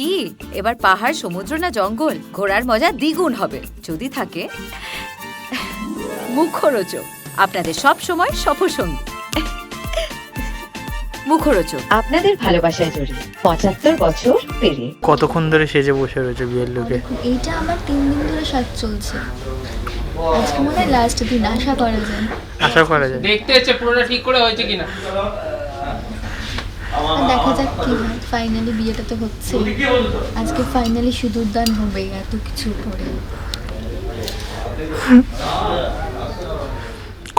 কি? এবার পাহাড় সমুদ্র না জঙ্গল? ঘোরার মজা দ্বিগুণ হবে। যদি থাকে মুখরোচক। আপনাদের সব সময় সফরসঙ্গী। মুখরোচক। আপনাদের ভালোবাসায় জড়িয়ে পঁচাত্তর বছর পেরিয়ে। কতক্ষণ ধরে সেজে বসে রয়েছে বিয়ের লোকে? এইটা আমার তিন দিন ধরে সাজ চলছে। আজকে মনে হয় লাস্ট দিন আশা করা যায়। আশা করা যায়। দেখতে হচ্ছে পুরোটা ঠিক করে হয়েছে কিনা। আর দেখা যাক কি হয়। ফাইনালি বিয়েটা তো হচ্ছে। আজকে ফাইনালি সিঁদুর দান হবে এত কিছু করে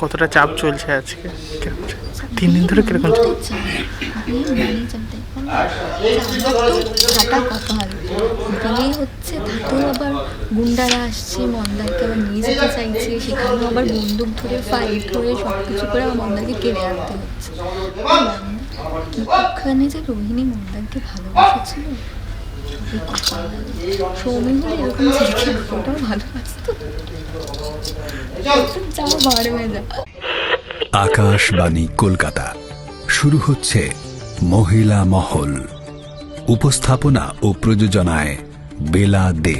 কতটা চাপ চলছে আজকে? তিন দিন ধরে কীরকম চাপ? তো চাপ। বিয়ে মানেই চাপ, দেখো না? চাপটা তো থাকা কথা বিয়ে হচ্ছে তাতেও আবার গুন্ডারা আসছে মন্দারকে আবার নিয়ে যেতে চাইছে। সেখানেও আবার বন্দুক ধরে ফাইট হয়ে সব কিছু করে আমার মন্দারকে কেড়ে আনতে হচ্ছে। ওখানে যে রোহিণী মন্দারকে ভালোবাসেছিল আকাশবাণী কলকাতা। শুরু হচ্ছে মহিলা মহল। উপস্থাপনা ও প্রযোজনায় বেলা দে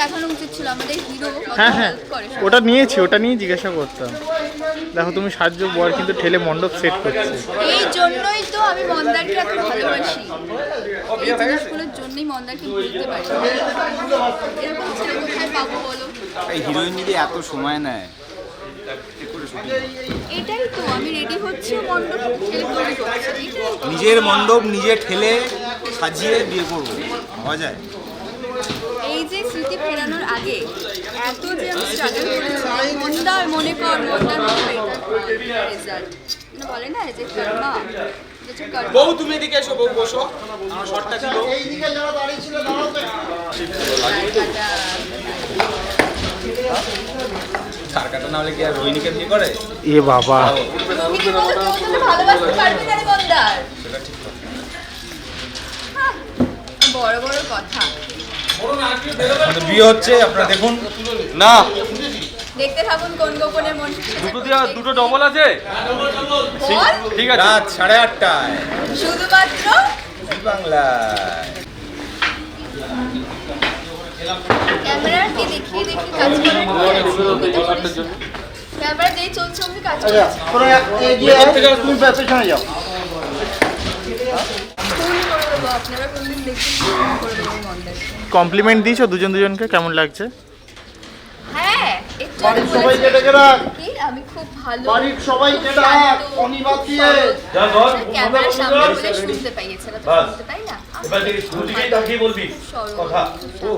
দেখানো উচিত ছিল আমাদের হিরো হ্যাঁ হ্যাঁ। ওটা নিয়েছি ওটা নিয়ে জিজ্ঞাসা করতাম। দেখো তুমি সাহায্য বর কিন্তু ঠেলে মণ্ডপ সেট করছে। এই জন্যই তো আমি মন্দারকে এত ভালোবাসি। এই জিনিসগুলোর জন্যই মন্দারকে বুঝতে পারি। এরকম ছেলে কোথায় পাবো বলো? এই হিরোইন যদি এত সময় নেয় এটাই তো আমি রেডি হচ্ছি মণ্ডপ তৈরি করছে নিজের মণ্ডপ নিজে ঠেলে সাজিয়ে বিয়ে করব। হওয়া যায় যে স্মৃতি ফেরানোর আগে এত যে আমি স্ট্রাগল করেছি মন্দার মনে কর মন্দার মনে রেজাল্ট বলে না যে কর্মা বউ তুমি এদিকে এসো বউ বসো। আমার শর্টটা ছিল। সার কাটা না হলে কি আর রোহিণীকে বিয়ে করে? এ বাবা। ভালোবাসতে পারবে না আমাদের বিয়ে হচ্ছে আপনারা দেখুন। না। দেখতে থাকুন কোন গোপনের মন দুটো দুটো ডবল আছে? ঠিক আছে। রাত সাড়ে আটটায়। শুধুমাত্র বাংলায় দেখিয়ে দেখিয়ে কাজ করে ক্যামেরা চলছে কাজ ফোন করে দেবো আপনারা কোনদিন দেখবেন করে দেবেন মন্দারকে কমপ্লিমেন্ট দিয়েছ দুজন দুজনকে? কেমন লাগছে? হ্যাঁ একটু আগে বলেছিলাম কি? আমি খুব ভালো বাড়ির অনিবাদ দিয়ে ক্যামেরার সামনে বলে শুনতে পাই এছাড়া তো শুনতে পাই না। এবার দেখি তাকিয়ে বলবি। কথা। ও